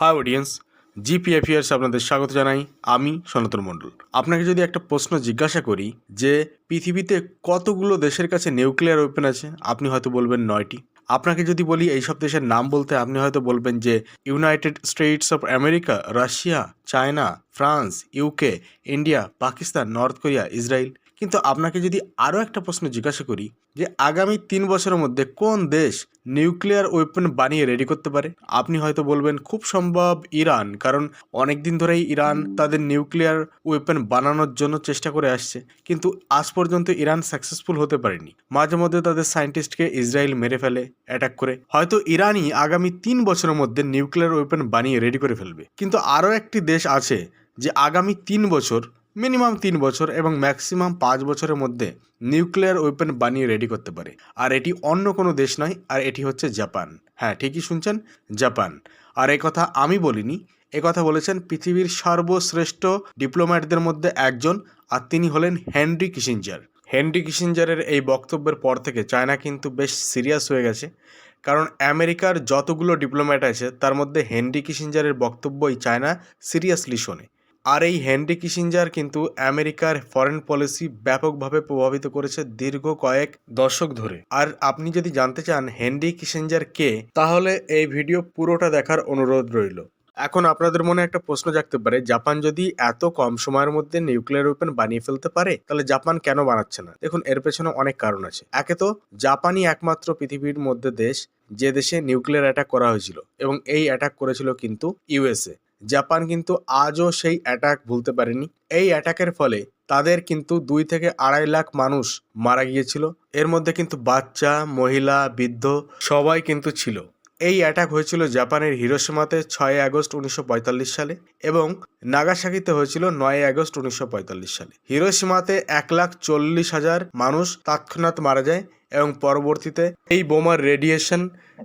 High audience জিপিএফিয়ার্স আপনাদের স্বাগত জানাই। আমি সনাতন মণ্ডল। আপনাকে যদি একটা প্রশ্ন জিজ্ঞাসা করি যে, পৃথিবীতে কতগুলো দেশের কাছে নিউক্লিয়ার ওয়েপেন আছে? আপনি হয়তো বলবেন নয়টি। আপনাকে যদি বলি এইসব দেশের নাম বলতে, আপনি হয়তো বলবেন যে United States of America Russia China France UK India Pakistan North Korea Israel কিন্তু আপনাকে যদি আরও একটা প্রশ্ন জিজ্ঞাসা করি যে আগামী তিন বছরের মধ্যে কোন দেশ নিউক্লিয়ার ওয়েপন বানিয়ে রেডি করতে পারে? আপনি হয়তো বলবেন, খুব সম্ভব ইরান, কারণ অনেক দিন ধরেই ইরান তাদের নিউক্লিয়ার ওয়েপন বানানোর জন্য চেষ্টা করে আসছে। কিন্তু আজ পর্যন্ত ইরান সাকসেসফুল হতে পারেনি। মাঝে মধ্যে তাদের সায়েন্টিস্টকে ইসরায়েল মেরে ফেলে অ্যাটাক করে। হয়তো ইরানই আগামী তিন বছরের মধ্যে নিউক্লিয়ার ওয়েপন বানিয়ে রেডি করে ফেলবে। কিন্তু আরও একটি দেশ আছে যে আগামী তিন বছর মিনিমাম তিন বছর এবং ম্যাক্সিমাম পাঁচ বছরের মধ্যে নিউক্লিয়ার ওয়েপন বানিয়ে রেডি করতে পারে। আর এটি অন্য কোনো দেশ নয়, আর এটি হচ্ছে জাপান। হ্যাঁ ঠিকই শুনছেন, জাপান। আর এই কথা আমি বলিনি, এ কথা বলেছেন পৃথিবীর সর্বশ্রেষ্ঠ ডিপ্লোম্যাটদের মধ্যে একজন, আর তিনি হলেন হেনরি কিসিঞ্জার। হেনরি কিসিঞ্জারের এই বক্তব্যের পর থেকে চায়না কিন্তু বেশ সিরিয়াস হয়ে গেছে, কারণ আমেরিকার যতগুলো ডিপ্লোম্যাট আছে, তার মধ্যে হেনরি কিসিঞ্জারের বক্তব্যই চায়না সিরিয়াসলি শোনে। আর এই হেনরি কিসিঞ্জার কিন্তু আমেরিকার ফরেন পলিসি ব্যাপকভাবে প্রভাবিত করেছে দীর্ঘ কয়েক দশক ধরে। আর আপনি যদি জানতে চান হেনরি কিসিঞ্জার কে, তাহলে এই ভিডিও পুরোটা দেখার অনুরোধ রইল। এখন আপনাদের মনে একটা প্রশ্ন জাগতে পারে, জাপান যদি এত কম সময়ের মধ্যে নিউক্লিয়ার ওয়েপন বানিয়ে ফেলতে পারে, তাহলে জাপান কেন বানাচ্ছে না? দেখুন, এর পেছনে অনেক কারণ আছে। একে তো জাপানই একমাত্র পৃথিবীর মধ্যে দেশ, যে দেশে নিউক্লিয়ার অ্যাটাক করা হয়েছিল এবং এই অ্যাটাক করেছিল কিন্তু ইউএসএ জাপান কিন্তু আজও সেই অ্যাটাক ভুলতে পারেনি। এই অ্যাটাকের ফলে তাদের কিন্তু দুই থেকে আড়াই লাখ মানুষ মারা গিয়েছিল। এর মধ্যে কিন্তু বাচ্চা, মহিলা, বৃদ্ধ সবাই কিন্তু ছিল। এই অ্যাটাক হয়েছিল জাপানের হিরোসীমাতে ছয় আগস্ট উনিশশো পঁয়তাল্লিশ সালে এবং নাগাসাকিতে হয়েছিল নয় আগস্ট উনিশশো পঁয়তাল্লিশ সালে। হিরোসীমাতে এক লাখ চল্লিশ হাজার মানুষ তৎক্ষণাৎ মারা যায় এবং পরবর্তীতে এই বোমার রেডিয়েশন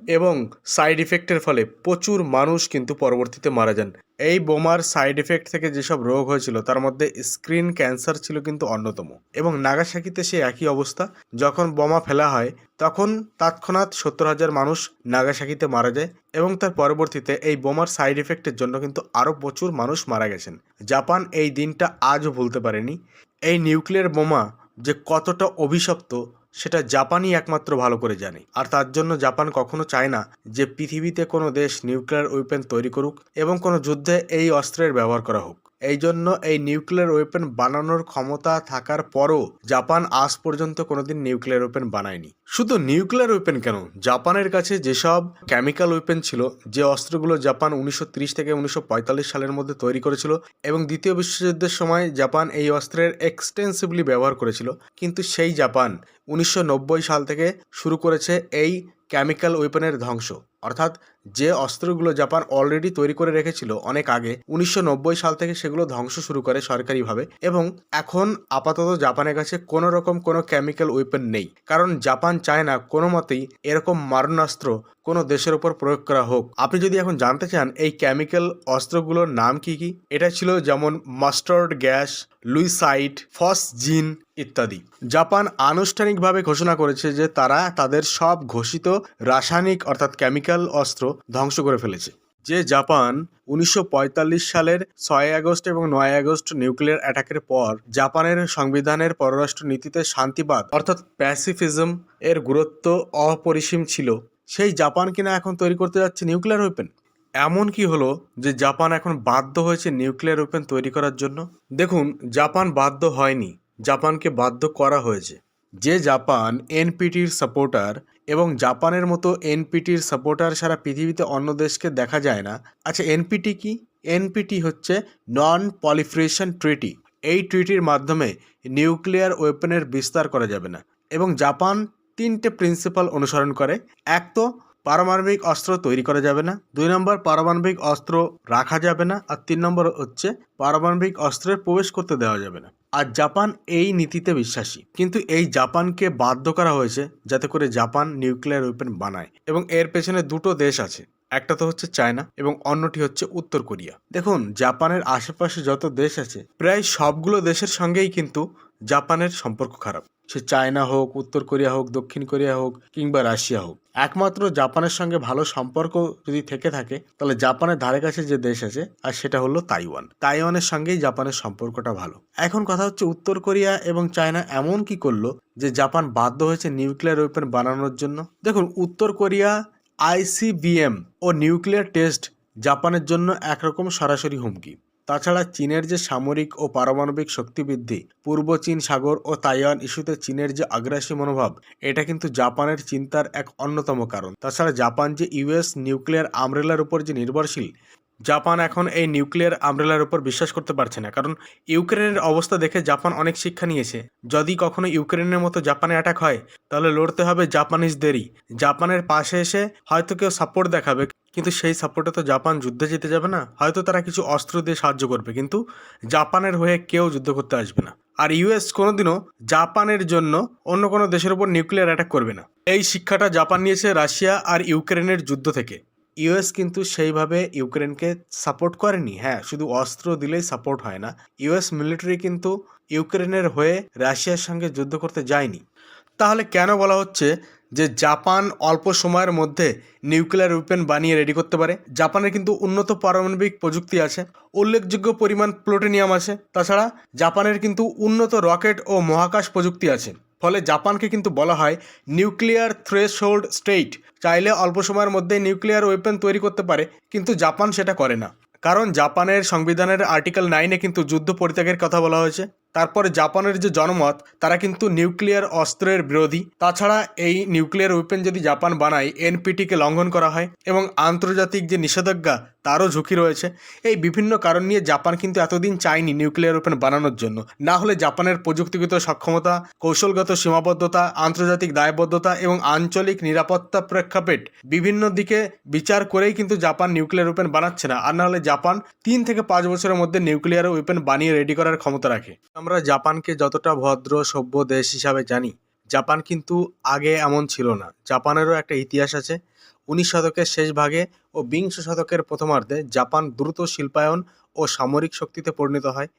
এবং সাইড ইফেক্টের ফলে প্রচুর মানুষ কিন্তু পরবর্তীতে মারা যান। এই বোমার সাইড ইফেক্ট থেকে যেসব রোগ হয়েছিল, তার মধ্যে স্ক্রিন ক্যান্সার ছিল কিন্তু অন্যতম। এবং নাগাসাকিতে সে একই অবস্থা, যখন বোমা ফেলা হয়, তখন তৎক্ষণাৎ সত্তর হাজার মানুষ নাগাসাকিতে মারা যায় এবং তার পরবর্তীতে এই বোমার সাইড ইফেক্টের জন্য কিন্তু আরও প্রচুর মানুষ মারা গেছেন। জাপান এই দিনটা আজও ভুলতে পারেনি। এই নিউক্লিয়ার বোমা যে কতটা অভিশপ্ত সেটা জাপানই একমাত্র ভালো করে জানে। আর তার জন্য জাপান কখনো চায় না যে পৃথিবীতে কোনো দেশ নিউক্লিয়ার ওয়েপেন তৈরি করুক এবং কোনো যুদ্ধে এই অস্ত্রের ব্যবহার করা হোক। এই জন্য এই নিউক্লিয়ার ওয়েপেন বানানোর ক্ষমতা থাকার পরও জাপান আজ পর্যন্ত কোনোদিন নিউক্লিয়ার ওয়েপেন বানায়নি। শুধু নিউক্লিয়ার ওয়েপেন কেন? জাপানের কাছে যেসব কেমিক্যাল ওয়েপেন ছিল, যে অস্ত্রগুলো জাপান উনিশশো ত্রিশ থেকে উনিশশো পঁয়তাল্লিশ সালের মধ্যে তৈরি করেছিল এবং দ্বিতীয় বিশ্বযুদ্ধের সময় জাপান এই অস্ত্রের এক্সটেন্সিভলি ব্যবহার করেছিল, কিন্তু সেই জাপান উনিশশো নব্বই সাল থেকে শুরু করেছে এই কেমিক্যাল ওয়েপনের ধ্বংস। অর্থাৎ যে অস্ত্রগুলো জাপান অলরেডি তৈরি করে রেখেছিল অনেক আগে, উনিশশো নব্বই সাল থেকে সেগুলো ধ্বংস শুরু করে সরকারিভাবে এবং এখন আপাতত জাপানের কাছে কোনো রকম কোনো কেমিক্যাল ওয়েপন নেই। কারণ জাপান চায় না কোনো মতেই এরকম মারণাস্ত্র কোনো দেশের ওপর প্রয়োগ করা হোক। আপনি যদি এখন জানতে চান এই কেমিক্যাল অস্ত্রগুলোর নাম কি কি, এটা ছিল যেমন মাস্টার্ড গ্যাস লুইসাইড ফসজিন ইত্যাদি। জাপান আনুষ্ঠানিকভাবে ঘোষণা করেছে যে তারা তাদের সব ঘোষিত রাসায়নিক অর্থাৎ কেমিক্যাল অস্ত্র ধ্বংস করে ফেলেছে। যে জাপান উনিশশো পঁয়তাল্লিশ সালের ছয় আগস্ট এবং নয় আগস্ট নিউক্লিয়ার অ্যাটাকের পর জাপানের সংবিধানের পররাষ্ট্র নীতিতে শান্তিবাদ অর্থাৎ প্যাসিফিজম এর গুরুত্ব অপরিসীম ছিল। সেই জাপান কিনা এখন তৈরি করতে যাচ্ছে নিউক্লিয়ার ওয়েপেন এমন কি হলো যে জাপান এখন বাধ্য হয়েছে নিউক্লিয়ার ওপেন তৈরি করার জন্য? দেখুন, জাপান বাধ্য হয়নি। জাপানকে বাধ্য করা হয়েছে। যে জাপান এনপিটির সাপোর্টার এবং জাপানের মতো এনপিটির সাপোর্টার সারা পৃথিবীতে অন্য দেশকে দেখা যায় না। আচ্ছা এনপিটি কি? এনপিটি হচ্ছে নন পলিফ্রেশন ট্রিটি। এই ট্রিটির মাধ্যমে নিউক্লিয়ার ওয়েপনের বিস্তার করা যাবে না। এবং জাপান তিনটে প্রিন্সিপাল অনুসরণ করে। এক তো পারমাণবিক অস্ত্র তৈরি করা যাবে না। দুই নম্বর, পারমাণবিক অস্ত্র রাখা যাবে না। আর তিন নম্বর হচ্ছে, পারমাণবিক অস্ত্রের প্রবেশ করতে দেওয়া যাবে না। আর জাপান এই নীতিতে বিশ্বাসী। কিন্তু এই জাপানকে বাধ্য করা হয়েছে যাতে করে জাপান নিউক্লিয়ার ওয়েপেন বানায়। এবং এর পেছনে দুটো দেশ আছে। একটা তো হচ্ছে চায়না এবং অন্যটি হচ্ছে উত্তর কোরিয়া। দেখুন, জাপানের আশেপাশে যত দেশ আছে, প্রায় সবগুলো দেশের সঙ্গেই কিন্তু জাপানের সম্পর্ক খারাপ। সে চায়না হোক, উত্তর কোরিয়া হোক, দক্ষিণ কোরিয়া হোক কিংবা রাশিয়া হোক। একমাত্র জাপানের সঙ্গে ভালো সম্পর্ক যদি থেকে থাকে, তাহলে জাপানের ধারে কাছে যে দেশ আছে, আর সেটা হলো তাইওয়ান। তাইওয়ানের সঙ্গেই জাপানের সম্পর্কটা ভালো। এখন কথা হচ্ছে উত্তর কোরিয়া এবং চায়না এমন কি করল যে জাপান বাধ্য হয়েছে নিউক্লিয়ার ওয়েপেন বানানোর জন্য। দেখুন, উত্তর কোরিয়া, আইসিবিএম ও নিউক্লিয়ার টেস্ট জাপানের জন্য একরকম সরাসরি হুমকি। তাছাড়া চীনের যে সামরিক ও পারমাণবিক শক্তি বৃদ্ধি পূর্ব চীন সাগর ও তাইওয়ান ইস্যুতে চীনের যে আগ্রাসী মনোভাব, এটা কিন্তু জাপানের চিন্তার এক অন্যতম কারণ। তাছাড়া জাপান যে ইউএস নিউক্লিয়ার আমরেলার উপর যে নির্ভরশীল, জাপান এখন এই নিউক্লিয়ার আমরেলার উপর বিশ্বাস করতে পারছে না। কারণ ইউক্রেনের অবস্থা দেখে জাপান অনেক শিক্ষা নিয়েছে, যদি কখনো ইউক্রেনের মতো জাপানে অ্যাটাক হয়, তাহলে লড়তে হবে জাপানিজদেরই। জাপানের পাশে এসে হয়তো কেউ সাপোর্ট দেখাবে। কিন্তু সেই সাপোর্টে তো জাপান যুদ্ধে যেতে যাবে না। হয়তো তারা কিছু অস্ত্র দিয়ে সাহায্য করবে, কিন্তু জাপানের হয়ে কেউ যুদ্ধ করতে আসবে না। আর ইউএস কোনোদিনও জাপানের জন্য অন্য কোনো দেশের উপর নিউক্লিয়ার অ্যাটাক করবে না। এই শিক্ষাটা জাপান নিয়েছে রাশিয়া আর ইউক্রেনের যুদ্ধ থেকে। ইউএস কিন্তু সেইভাবে ইউক্রেনকে সাপোর্ট করেনি। হ্যাঁ শুধু অস্ত্র দিলেই সাপোর্ট হয় না। ইউএস মিলিটারি কিন্তু ইউক্রেনের হয়ে রাশিয়ার সঙ্গে যুদ্ধ করতে যায়নি। তাহলে কেন বলা হচ্ছে যে জাপান অল্প সময়ের মধ্যে নিউক্লিয়ার ওয়েপেন বানিয়ে রেডি করতে পারে। জাপানের কিন্তু উন্নত পারমাণবিক প্রযুক্তি আছে, উল্লেখযোগ্য পরিমাণ প্লুটোনিয়াম আছে। তাছাড়া জাপানের কিন্তু উন্নত রকেট ও মহাকাশ প্রযুক্তি আছে। ফলে জাপানকে কিন্তু বলা হয় নিউক্লিয়ার থ্রেশহোল্ড স্টেট চাইলে অল্প সময়ের মধ্যে নিউক্লিয়ার ওয়েপেন তৈরি করতে পারে, কিন্তু জাপান সেটা করে না। কারণ জাপানের সংবিধানের আর্টিকেল নাইনে কিন্তু যুদ্ধ পরিত্যাগের কথা বলা হয়েছে। তারপরে জাপানের যে জনমত, তারা কিন্তু নিউক্লিয়ার অস্ত্রের বিরোধী। তাছাড়া এই নিউক্লিয়ার ওয়েপেন যদি জাপান বানায়, এনপিটিকে লঙ্ঘন করা হয় এবং আন্তর্জাতিক যে নিষেধাজ্ঞা তারও ঝুঁকি রয়েছে। এই বিভিন্ন কারণ নিয়ে জাপান কিন্তু এতদিন চায়নি নিউক্লিয়ার ওপেন বানানোর জন্য। না হলে জাপানের প্রযুক্তিগত সক্ষমতা, কৌশলগত সীমাবদ্ধতা, আন্তর্জাতিক দায়বদ্ধতা এবং আঞ্চলিক নিরাপত্তা প্রেক্ষাপট বিভিন্ন দিকে বিচার করেই কিন্তু জাপান নিউক্লিয়ার ওপেন বানাচ্ছে না। আর না হলে জাপান তিন থেকে পাঁচ বছরের মধ্যে নিউক্লিয়ার ওয়েপেন বানিয়ে রেডি করার ক্ষমতা রাখে। আমরা জাপানকে যতটা ভদ্র, সভ্য দেশ হিসাবে জানি, জাপান কিন্তু আগে এমন ছিল না। জাপানেরও একটা ইতিহাস আছে। উনিশ শতকের শেষ ভাগে ও বিংশ শতকের প্রথমার্ধে জাপান দ্রুত শিল্পায়ন ও সামরিক শক্তিতে পরিণত হয়।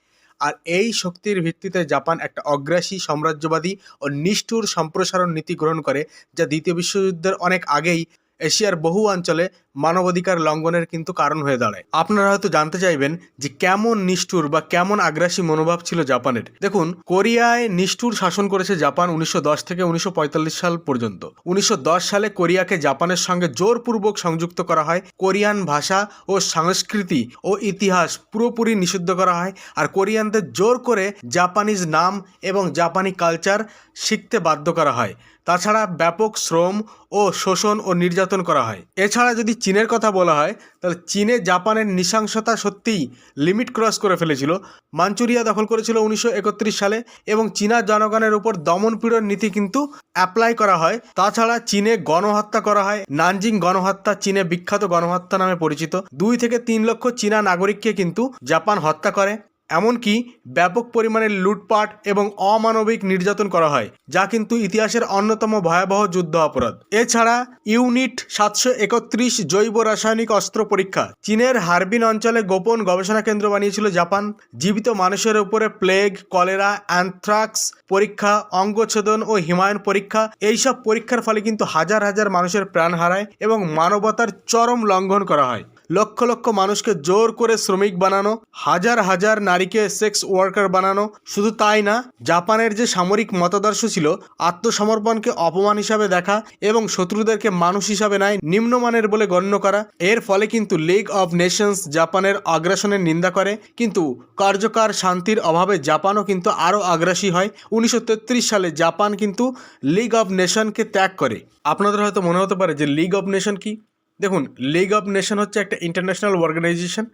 আর এই শক্তির ভিত্তিতে জাপান একটা অগ্রাসী সাম্রাজ্যবাদী ও নিষ্ঠুর সম্প্রসারণ নীতি গ্রহণ করে, যা দ্বিতীয় বিশ্বযুদ্ধের অনেক আগেই এশিয়ার বহু অঞ্চলে মানবাধিকার লঙ্ঘনের কিন্তু কারণ হয়ে দাঁড়ায়। আপনারা হয়তো জানতে চাইবেন যে কেমন নিষ্ঠুর বা কেমন আগ্রাসী মনোভাব ছিল জাপানের। দেখুন, কোরিয়ায় নিষ্ঠুর শাসন করেছে জাপান উনিশশো দশ থেকে উনিশশো পঁয়তাল্লিশ সাল পর্যন্ত। উনিশশো দশ সালে কোরিয়াকে জাপানের সঙ্গে জোরপূর্বক সংযুক্ত করা হয়, কোরিয়ান ভাষা ও সংস্কৃতি ও ইতিহাস পুরোপুরি নিষিদ্ধ করা হয় আর কোরিয়ানদের জোর করে জাপানিজ নাম এবং জাপানি কালচার শিখতে বাধ্য করা হয়। তাছাড়া ব্যাপক শ্রম ও শোষণ ও নির্যাতন করা হয়। এছাড়া যদি চীনের কথা বলা হয়, তাহলে চীনে জাপানের নৃশংসতা সত্যিই লিমিট ক্রস করে ফেলেছিল। মাঞ্চুরিয়া দখল করেছিল উনিশশো একত্রিশ সালে এবং চীনা জনগণের উপর দমনপীড়ন নীতি কিন্তু অ্যাপ্লাই করা হয়। তাছাড়া চীনে গণহত্যা করা হয়। নানজিং গণহত্যা চীনে বিখ্যাত গণহত্যা নামে পরিচিত। দুই থেকে তিন লক্ষ চীনা নাগরিককে কিন্তু জাপান হত্যা করে। এমনকি ব্যাপক পরিমাণে লুটপাট এবং অমানবিক নির্যাতন করা হয়, যা কিন্তু ইতিহাসের অন্যতম ভয়াবহ যুদ্ধ অপরাধ। এছাড়া ইউনিট সাতশো একত্রিশ জৈব রাসায়নিক অস্ত্র পরীক্ষা, চীনের হারবিন অঞ্চলে গোপন গবেষণা কেন্দ্র বানিয়েছিল জাপান। জীবিত মানুষের উপরে প্লেগ, কলেরা, অ্যানথ্রাক্স পরীক্ষা, অঙ্গচ্ছেদন ও হিমায়ন পরীক্ষা, এইসব পরীক্ষার ফলে কিন্তু হাজার হাজার মানুষের প্রাণ হারায় এবং মানবতার চরম লঙ্ঘন করা হয়। লক্ষ লক্ষ মানুষকে জোর করে শ্রমিক বানানো, হাজার হাজার নারীকে সেক্স ওয়ার্কার বানানো। শুধু তাই না, জাপানের যে সামরিক মতাদর্শ ছিল, আত্মসমর্পণকে অপমান হিসাবে দেখা এবং শত্রুদেরকে মানুষ হিসাবে নয় নিম্নমানের বলে গণ্য করা। এর ফলে কিন্তু লিগ অব নেশনস জাপানের আগ্রাসনের নিন্দা করে, কিন্তু কার্যকর শান্তির অভাবে জাপানও কিন্তু আরও আগ্রাসী হয়। উনিশশো তেত্রিশ সালে জাপান কিন্তু লিগ অব নেশনকে ত্যাগ করে। আপনাদের হয়তো মনে হতে পারে যে লিগ অব নেশন কি? দেখুন লিগ অফ নেশন হচ্ছে একটা ইন্টারন্যাশনাল অর্গানাইজেশন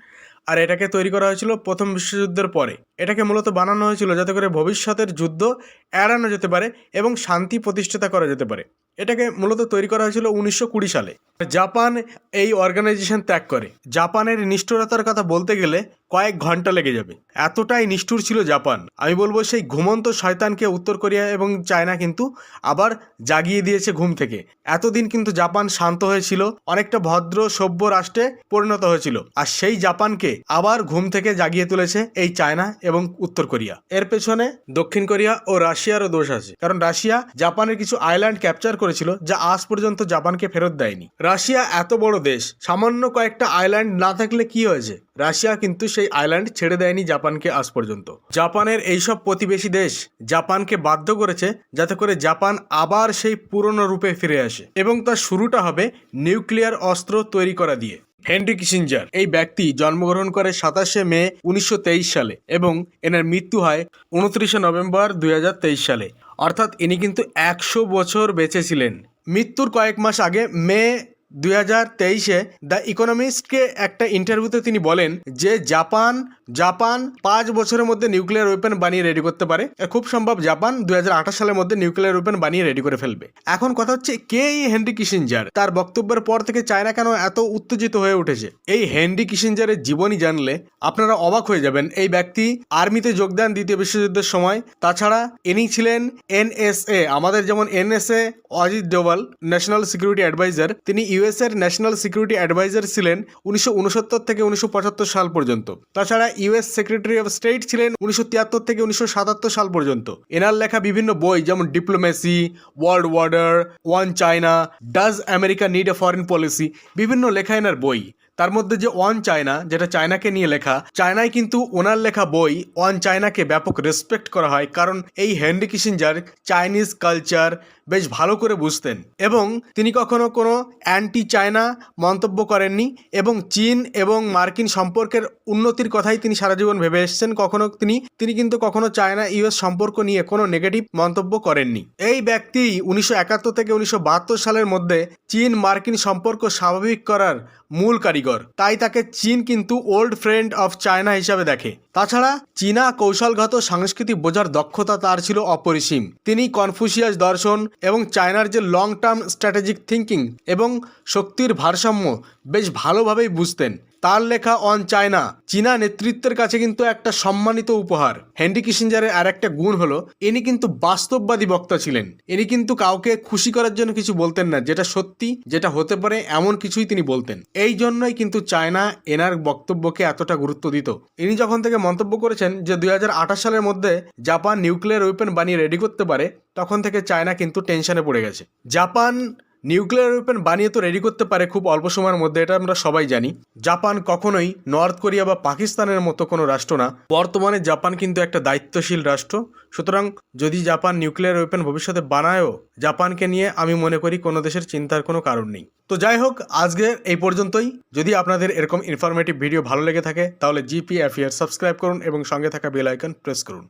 আর এটাকে তৈরি করা হয়েছিল প্রথম বিশ্বযুদ্ধের পরে। এটাকে মূলত বানানো হয়েছিল যাতে করে ভবিষ্যতের যুদ্ধ এড়ানো যেতে পারে এবং শান্তি প্রতিষ্ঠাতা করা যেতে পারে। এটাকে মূলত তৈরি করা হয়েছিল উনিশশো কুড়ি সালে। জাপান এই অর্গানাইজেশন ত্যাগ করে। জাপানের নিষ্ঠুরতার কথা বলতে গেলে কয়েক ঘণ্টা লেগে যাবে। এতটাই নিষ্ঠুর ছিল জাপান। আমি বলব সেই ঘুমন্ত শয়তানকে উত্তর কোরিয়া এবং চায়না কিন্তু আবার জাগিয়ে দিয়েছে ঘুম থেকে। এতদিন কিন্তু জাপান শান্ত হয়েছিল, অনেকটা ভদ্র, সভ্য রাষ্ট্রে পরিণত হয়েছিল। আর সেই জাপানকে আবার ঘুম থেকে জাগিয়ে তুলেছে এই চায়না এবং উত্তর কোরিয়া। এর পেছনে দক্ষিণ কোরিয়া ও রাশিয়ারও দোষ আছে। কারণ রাশিয়া জাপানের কিছু আইল্যান্ড ক্যাপচার করেছিল যা আজ পর্যন্ত জাপানকে ফেরত দেয়নি। রাশিয়া এত বড় দেশ, সামান্য কয়েকটা আইল্যান্ড না থাকলে কি হয়েছে? রাশিয়া কিন্তু সেই আইল্যান্ড ছেড়ে দেয়নি জাপানকে আজ পর্যন্ত। জাপানের এইসব প্রতিবেশী দেশ জাপানকে বাধ্য করেছে যাতে করে জাপান আবার সেই পুরনো রূপে ফিরে আসে এবং তার শুরুটা হবে নিউক্লিয়ার অস্ত্র তৈরি করা দিয়ে। হেনরি কিসিঞ্জার এই ব্যক্তি জন্মগ্রহণ করে সাতাশে মে উনিশশো তেইশ সালে এবং এনার মৃত্যু হয় উনত্রিশে নভেম্বর দুই হাজার তেইশ সালে। অর্থাৎ ইনি কিন্তু একশো বছর বেঁচে ছিলেন। মৃত্যুর কয়েক মাস আগে মে দুই হাজার তেইশে দ্য ইকোনমিস্টকে একটা ইন্টারভিউতে তিনি বলেন যে জাপান জাপান পাঁচ বছরের মধ্যে নিউক্লিয়ার ওয়েপেন বানিয়ে রেডি করতে পারে। খুব সম্ভব, জাপান দুই সালের মধ্যে নিউক্লিয়ার ওয়েপেন বানিয়ে রেডি করে ফেলবে। এখন কথা হচ্ছে কে এই হেনরি কিসিঞ্জার? তার বক্তব্যের পর থেকে চায়না কেন এত উত্তেজিত হয়ে উঠেছে? এই হেনরি কিসিঞ্জারের জীবনী জানলে আপনারা অবাক হয়ে যাবেন। এই ব্যক্তি আর্মিতে যোগদান দ্বিতীয় বিশ্বযুদ্ধের সময়। তাছাড়া ইনি ছিলেন এনএসএ আমাদের যেমন NSA Ajit Doval, national security adviser. তিনি ইউএস এর ন্যাশনাল সিকিউরিটি অ্যাডভাইজার ছিলেন উনিশশো উনসত্তর থেকে উনিশশো পঁচাত্তর সাল পর্যন্ত। তাছাড়া ইউএস সেক্রেটারি অফ স্টেট ছিলেন উনিশশো তিয়াত্তর থেকে উনিশশো সাতাত্তর সাল পর্যন্ত। এনার লেখা বিভিন্ন বই যেমন diplomacy world order on China does America need a foreign policy বিভিন্ন লেখা এনার বই। তার মধ্যে যে ওয়ান চায়না যেটা চায়নাকে নিয়ে লেখা, চায়নায় কিন্তু ওনার লেখা বই ওয়ান চায়নাকে ব্যাপক রেসপেক্ট করা হয়। কারণ এই হেনরি কিসিঞ্জার চাইনিজ কালচার বেশ ভালো করে বুঝতেন। এবং তিনি কখনো কোনো অ্যান্টি চায়না মন্তব্য করেননি এবং চীন এবং মার্কিন সম্পর্কের উন্নতির কথাই তিনি সারা জীবন ভেবে এসেছেন। কখনো তিনি তিনি কিন্তু কখনো চায়না ইউএস সম্পর্ক নিয়ে কোনো নেগেটিভ মন্তব্য করেননি। এই ব্যক্তি উনিশশো একাত্তর থেকে উনিশশো বাহাত্তর সালের মধ্যে চীন মার্কিন সম্পর্ক স্বাভাবিক করার মূল কারিগর। তাই তাকে চীন কিন্তু ওল্ড ফ্রেন্ড অফ চায়না হিসাবে দেখে। তাছাড়া চীনা কৌশলগত সংস্কৃতি বোঝার দক্ষতা তার ছিল অপরিসীম। তিনি কনফুসিয়াস দর্শন এবং চায়নার যে লং টার্ম স্ট্র্যাটেজিক থিঙ্কিং এবং শক্তির ভারসাম্য বেশ ভালোভাবেই বুঝতেন। তার লেখা অন চায়না। চীনা নেতৃত্বের কাছে কিন্তু একটা সম্মানিত উপহার। হেনরি কিসিঞ্জারের আর একটা গুণ হলো, ইনি কিন্তু বাস্তববাদী বক্তা ছিলেন। ইনি কিন্তু কাউকে খুশি করার জন্য কিছু বলতেন না, যেটা সত্যি, যেটা হতে পারে এমন কিছুই তিনি বলতেন। এই জন্যই কিন্তু চায়না এনার বক্তব্যকে এতটা গুরুত্ব দিত। ইনি যখন থেকে মন্তব্য করেছেন যে দুই হাজার আঠাশ সালের মধ্যে জাপান নিউক্লিয়ার ওয়েপেন বানিয়ে রেডি করতে পারে, তখন থেকে চায়না কিন্তু টেনশনে পড়ে গেছে। জাপান নিউক্লিয়ার ওয়েপেন বানিয়ে তো রেডি করতে পারে খুব অল্প সময়ের মধ্যে, এটা আমরা সবাই জানি। জাপান কখনোই নর্থ কোরিয়া বা পাকিস্তানের মতো কোনো রাষ্ট্র না। বর্তমানে জাপান কিন্তু একটা দায়িত্বশীল রাষ্ট্র। সুতরাং যদি জাপান নিউক্লিয়ার ওয়েপেন ভবিষ্যতে বানায়ও, জাপানকে নিয়ে আমি মনে করি কোনো দেশের চিন্তার কোনো কারণ নেই। তো যাই হোক আজকে এই পর্যন্তই। যদি আপনাদের এরকম ইনফরমেটিভ ভিডিও ভালো লেগে থাকে, তাহলে জিপি অ্যাফিয়ার সাবস্ক্রাইব করুন এবং সঙ্গে থাকা বেল আইকন প্রেস করুন।